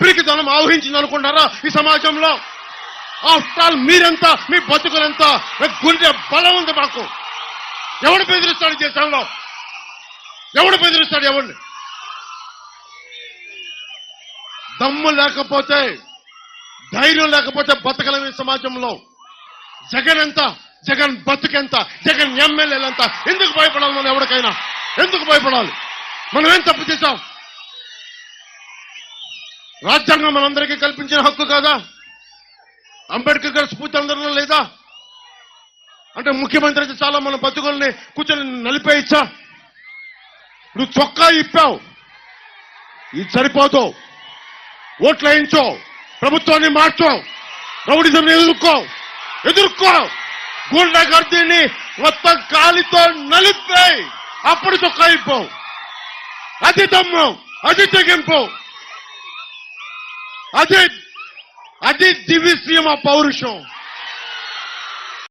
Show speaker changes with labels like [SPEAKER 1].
[SPEAKER 1] పిరికితనం ఆవహించింది అనుకుంటారా ఈ సమాజంలో? ఆఫ్టర్ ఆల్ మీరెంత? మీ బతుకులంత? మీ గుండె బలం ఉంది మాకు. ఎవడు బెదిరిస్తాడు దేశంలో? ఎవడు బెదిరిస్తాడు ఎవడిని? దమ్ము లేకపోతే ధైర్యం లేకపోతే బతకలేము ఈ సమాజంలో. జగన్ ఎంత? జగన్ బతుకెంత? జగన్ ఎమ్మెల్యేలంత ఎందుకు భయపడాలి మనం ఎవరికైనా? ఎందుకు భయపడాలి? మనం ఏం తప్పు చేశాం? రాజ్యాంగం మనందరికీ కల్పించిన హక్కు కాదా? అంబేద్కర్ గారి స్ఫూర్తి అందరిలో లేదా? అంటే ముఖ్యమంత్రి అయితే చాలా మన బతుకుల్ని కూర్చొని నలిపేయచ్చా నువ్వు చొక్కా ఇప్పావు. ఇది సరిపోదు ఓట్లు వేయించో ప్రభుత్వాన్ని మార్చో రౌడిజం ఎదుర్కో ఎదుర్కో గూండా గర్దీని మొత్తం కాలితో నలిపేయి. అప్పుడు చొక్కా ఇప్పావు. అది దమ్ము అది తెగింపు. అది అది దివ్యసీమ పౌరుషం.